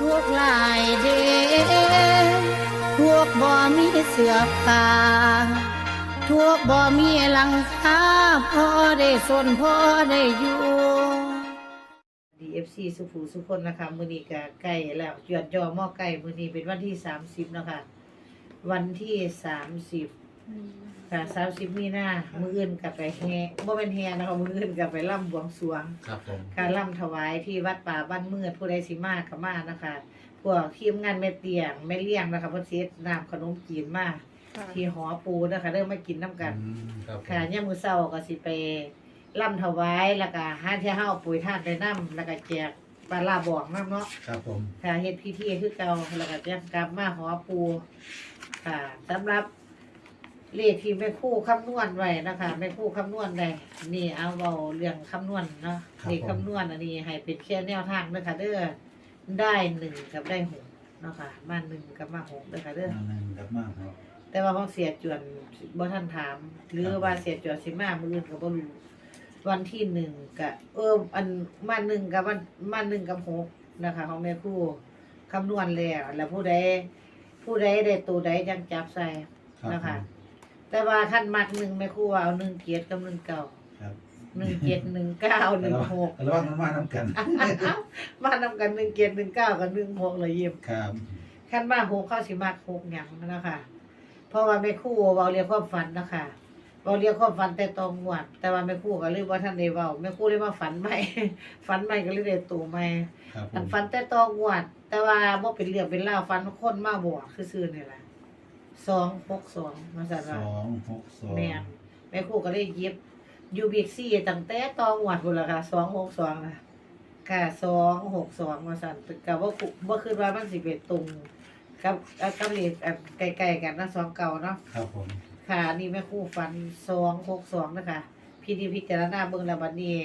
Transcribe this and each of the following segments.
ทุกหลายเดพวกบ่มีเสือผ้าทุกบ่มีหลังคาพอได้สนพอได้อยู่ DFC สุภูสุคนนะคะมือนี้ก็ใกล้แล้วหยอดยอหม้อไก่มือนี้เป็นวันที่30นะคะวันที่30 ค่ะ30มีนามื้ออื่นก็ไปแห่บ่แม่นแห่นะคะมื้ออื่นก็ไปร่ำบวงสรวง ครับผม การร่ำถวายที่วัดป่าบ้านมืดผู้ใดสิมาก็มานะคะพวกทีมงานแม่เตียงแม่เลี้ยงนะคะเพิ่นสิเฮ็ดน้ำขนมจีนมาที่หอปูนะคะเริ่มมากินน้ำกัน อืมครับผมค่ะยามมื้อเช้าก็สิไปร่ำถวายแล้วก็หาเที่ยเฮาปุ๋ยทานไปนํแล้วก็แจกปลาลาบองนํเนาะ ครับผม ค่ะเฮ็ดพิธีคือเก่าแล้วก็จะกลับมาหอปูค่ะสำหรับ เลขที่แม่ครู่คำนวณไว้นะคะแม่ครู่คำนวณได้นี่เอาเว้าเรื่องคำนวณเนาะเลขคำนวณอันนี้ให้เป็นแค่แนวทางเด้อค่ะเด้อได้หนึ่งกับได้หกเนาะค่ะมาหนึ่งกับมาหกเด้อค่ะเด้อมาหนึ่งครับมากครับแต่ว่าของเสียจวนบ่ทันถาม หรือว่าเสียจวนสิมามื้ออื่นก็บ่รู้วันที่หนึ่งกับเอออันมาหนึ่งกับวันมาหนึ่งกับหกนะคะ ของแม่ครูคำนวณแล้วแล้วผู้ใดผู้ใดได้ตัวใดจังจับใส่ ครับนะคะผม แต่ว่าขั้นมักหนึ่งแม่ครูว่าเอาหนึ่งเกียรติกับหนึ่งเก่าครับ หนึ่งเกียรติหนึ่งเก้าหนึ่งหกระวังมันมาน้ำกัน มานำกันหนึ่งเกียรติหนึ่งเก้ากับหนึ่งหกเลยเยี่ยมครับขั้นมาหกเข้าสิมากหกหยังนะคะเพราะว่าแม่ครู่เว้าเรียกความฝันนะคะเว้าเรียกความฝันแต่ตองงวดแต่ว่าแม่ครู่ก็เลยว่าท่านได้เว้าแม่ครู่เลยมาฝันใหม่ ฝันใหม่ก็เลยได้ตัวใหม่ ครับผอันมฝันแต่ตองงวด แต่ว่าบ่เป็นเรื่องเป็นราวฝันคนมาบอกซื่อๆนี่แหละ 262มาสั่นสว่าองหกสองแม่นแม่ครู่ก็เลยหยิบยูบิกซี่ตั้งแต่ตองงวดพุ่นล่ะค่ะ262นะค่ะ262มาสั่นก็บ่คุบ่คิดว่ามันสิเป็นตรงกับกับกับเลขอันใกล้ๆกันนะสองเก่าเนาะ ครับผมค่ะอันนี่แม่ครู่ฟันสองหกสองนะคะพี่ดีพิจารณาเบิ่งแล้วบัดนี้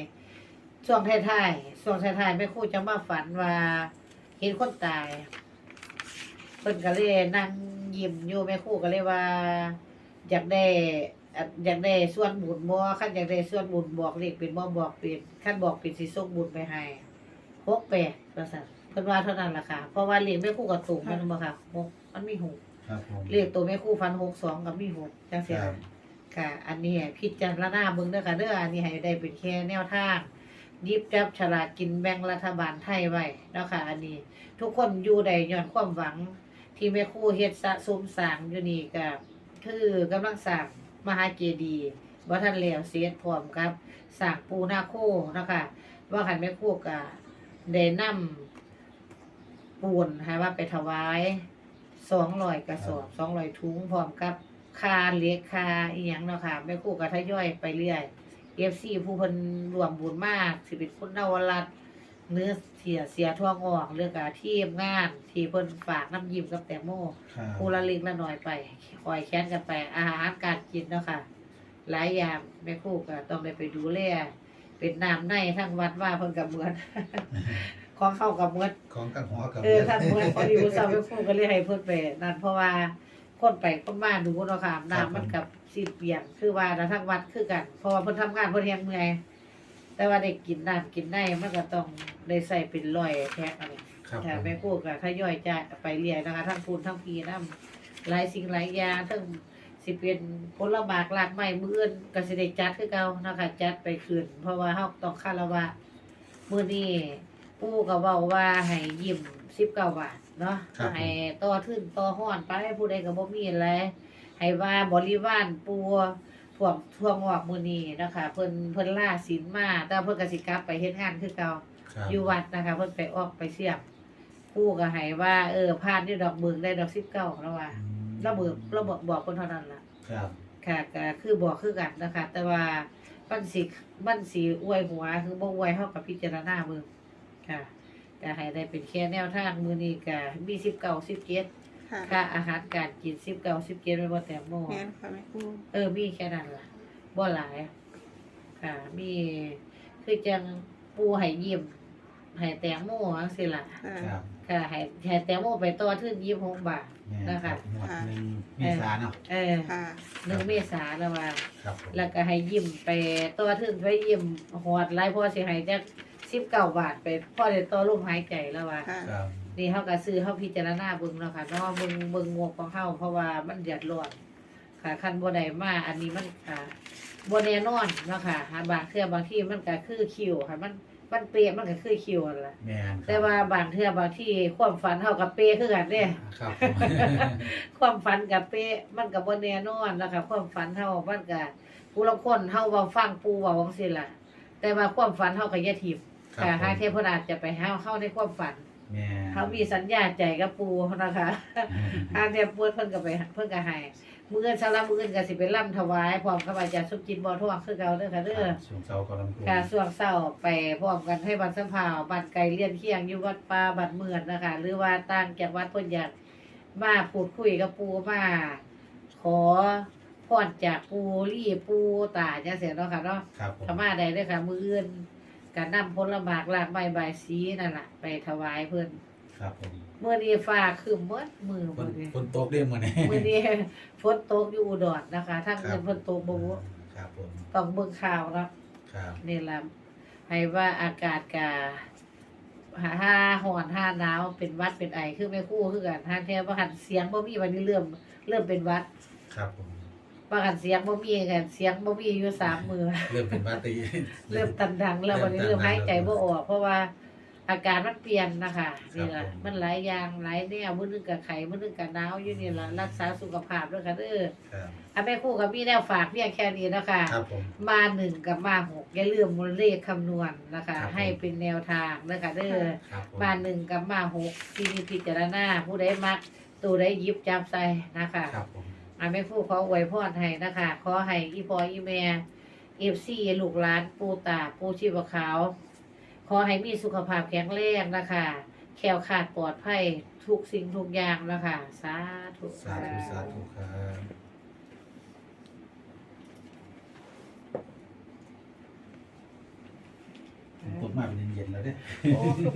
ช่วงท้ายๆช่วงท้ายๆแม่ครู่จะมาฝันว่าเห็นคนตาย เพิ่นก็เลยนั่งยิ้มอยู่แม่ครู่ก็เลยว่า อยากได้อะอยากได้ส่วนบุญบ่คันอยากได้ส่วนบุญบอกเลขเป็นบ่บอกเป็นคันบอกเป็นสิส่งบุญไปให้หกแปดว่าซั่นเพิ่นว่าเท่านั้นล่ะค่ะ เพราะว่าเลขแม่ครู่ก็สูงแม่นบ่ค่ะหกมันมีหก ครับผมเลขตัวแม่ครู่ฟันหกสองกับมีหกจังเสียครับค่ะ อันนี้ให้พิจารณาเบิ่งเด้อค่ะเด้ออันนี้ให้ได้เป็นแค่แนวทางหยิบจับฉลากกินแบ่งรัฐบาลไทยไว้เนาะค่ะ อันนี้ ทุกคนอยู่ได้ย้อนความหวัง ที่แม่ครู่เฮ็ดสะสมสร้างอยู่นี่ก็คือกำลังสร้างมหาเจดีย์บ่ทันแล้วเสร็จพร้อมกับสร้างปูนาโคนะคะ ว่าคันแม่ครู่ก็ได้นำปูนให้ว่าไปถวายสองร้อยกระสอบสองร้อยถุงพร้อมกับคาเล็กคาอีหยังเนาะค่ะแม่ครู่ก็ทยอยไปเรื่อยเอฟซีผู้เพิ่นรวมบุญมากสิเป็นคุณนวรัตน์ เนื้อเสียเสียทั่วงอกเรื่องการทีมงาน ที่เพิ่นฝากน้ำยิ้มกับแตงโมครับผู้ละเล็กละน้อยไปคอยแค้นกันไปอาหารการกินเนาะค่ะ หลายอย่างแม่ครู่ก็ต้องได้ไปดูแลเป็นน้ำในทั้งวัดว่าเพิ่นกับเหมือน ของเข้ากับเหมือน ของกันหัวกับเออท่านเมื่อพอดีผู้สาวไปพูดก็เลยให้เพิ่นไปนั่นเพราะว่าคนไปคนมาดูเนาะค่ะน้ำมันกับสิเปลี่ยนคือว่าแล้วทั้งวัดคือกันเพราะว่าเพิ่นทำงานเพิ่นแฮงเมื่อย แต่ว่าได้กินน้ำกินในมันก็ต้องได้ใส่เป็นร้อยแพ็คอะไรครับผค่ะมแม่พูดก็ทยอยจ่ายไปเรื่อยนะคะ ทั้งปูนทั้งพีน้ำหลายสิ่งหลายอย่างทั้งสิเป็นผลหมากหลากไม้มื้ออื่นก็สิได้จัดคือเก่านะคะจัดไปคืน เพราะว่าเฮาต้องคารวะมื้อนี้ปู่ก็เว้าว่าให้ยิ้ม19บาทเนาะให้ต่อทึ้นต่อฮ้อนไปผู้ใดก็บ่มีอะไรให้ว่าบริวารปู่ พวกทั่วงอกมื้อนี้นะคะเพิ่นเพิ่นลาศีลมาแต่เพิ่นก็สิกลับไปเฮ็ดงานคือเก่าครับอยู่วัดนะคะเพิ่นไปออกไปเสี่ยมปู่ก็ให้ว่าเออผ่านอยู่ดอกเบิกได้ดอก19แล้วว่าอืมเราเบิกเราบอกบอกเพิ่นเท่านั้นล่ะ ครับค่ะก็คือบอกคือกันนะคะ แต่ว่าบันสิบันสีอวยหัวคือบ่อวยเฮากับพิจารณาเบิ่งค่ะก็ให้ได้เป็นแค่แนวทางมื้อนี้ก็มี19 17 ค่ะค่าอาหารการกิน19 17ไม่บ่แต้มโมแม่นค่ะแม่ครูเออมีแค่นั้นล่ะบ่หลาย ค่ะ มีคือจังปูให้ยิ้มให้แตงโมจังซี่ล่ะ ค่ะ ครับค่ะให้ให้แตงโมไปต่อถึง26บาท แม่นนะครัคะบหมวดหนึ่งเมษาเนาะเออค่ะหนึ่งเมษาแล้วว่า ครับผมแล้วก็ให้ยิ้มไปต่อถึงไปยิ้มหอดหลายพอสิให้จัก19บาทไปพอได้ต่อลมหายใจแล้วว่า ค่ะ ครับ นี่เฮาก็ซื้อเฮาพิจารณาเบิ่งเนาะค่ะเนาะเบิ่งเบิ่งงบของเฮาเพราะว่ามันเดือดร้อนค่ะคันบ่ได้มาอันนี้มันอ่าบ่แน่นอนเนาะค่ะหาบางเทื่อบางที่มันก็คือคิวค่ะ มันมันเป๊ะมันก็คือคิวนั่นล่ะแม่นครับแต่ว่าบางเทื่อบางที่ความฝันเฮากับเป๊ะคือกันเด้ ครับผม ความฝันกับเป๊ะมันก็บ่แน่นอนนะคะความฝันเฮามันก็ผู้ลางคนเฮาเว้าฟังปู่เว้าจังซี่ล่ะ แต่ว่าความฝันเฮาก็อย่าทิ่มครับค่ะผม หาเทพเพิ่นอาจจะไปหาเฮาในความฝัน แม่นเขามีสัญญาใจกับปูนะคะอาเดียปวดเพิ่นก็ไปเพิ่นก็ให้มื้ออื่นสาระมื้ออื่นก็สิไปร่ำถวายพร้อมกับอาจารย์สุกินบ่ทวงคือเก่าเด้อค่ะเด้อช่วงเช้ากำลังค่ะช่วงเช้าไปพร้อมกันให้บัดสัมภาวบัดไกลเลียนเคียงอยู่วัดป่าบัดเมือนนะคะ หรือว่าต่างจากวัดเพิ่นอยากมาพูดคุยกับปูมาขอพรจากปูรี่ปูตาจังซี่เนาะค่ะเนาะครับผมถ้ามาได้เด้อค่ะ มื้ออื่น ก็นำผลหมากลากไม้ใบายสีนั่นล่ะไปถวายเพิ่นครับผมเมื่อนี้ฟ้าครึมหมดมือฝมื้นอนี้ฝนตกเด้มื้อนี้มื้อนี้ฝนตกอยู่อุดรนะคะทางครัเงิบนฝนตกบ่รู้ครับผมต้องเบิ่งข่าวเนาะครับนี่ล่ะให้ว่าอากาศกะหาห้าร้อนห้าหนาวเป็นหวัดเป็นไอคือไม่คู่คือกันทางแท้บ่หันเสียงบ่มีวันนี้เริ่มเริ่มเป็นหวัด ครับผม บ่หันเสียงบ่มีกันเสียงบ่มีอยู่สามมือ เริ่มเป็นวาตีเริ่มตันดังแล้ววันนี้เริ่มหายใจบ่ออกเพราะว่าอากาศมันเปลี่ยนนะคะนี่ล่ะมันหลายอย่างหลายแนวมื้อนึงก็ไข้มื้อนึงก็หนาวอยู่นี่ล่ะรักษาสุขภาพด้วยค่ะเด้อครับอะแม่ครู่ก็มีแนวฝากเพียงแค่นี้นะคะ ครับผม มาหนึ่งกับมาหกอย่าลืมเลขคำนวณนะคะ ครับผม ให้เป็นแนวทางนะคะเด้อครับผม มาหนึ่งกับมาหกที่มีพิจารณาผู้ใดมักตัวใดหยิบจับใส่นะคะ ครับผม อะแม่ครู่ขออวยพรให้นะคะขอให้อีพออีแม่เอฟซีลูกหลานปูตาปูชีพขาว ขอให้มีสุขภาพแข็งแรงนะคะแคล้วขาดปลอดภัยทุกสิ่งทุกอย่างนะคะสาธุสาธุสาธุครับผมกดมาเป็นเย็นๆแล้วเด้ โอ้คือ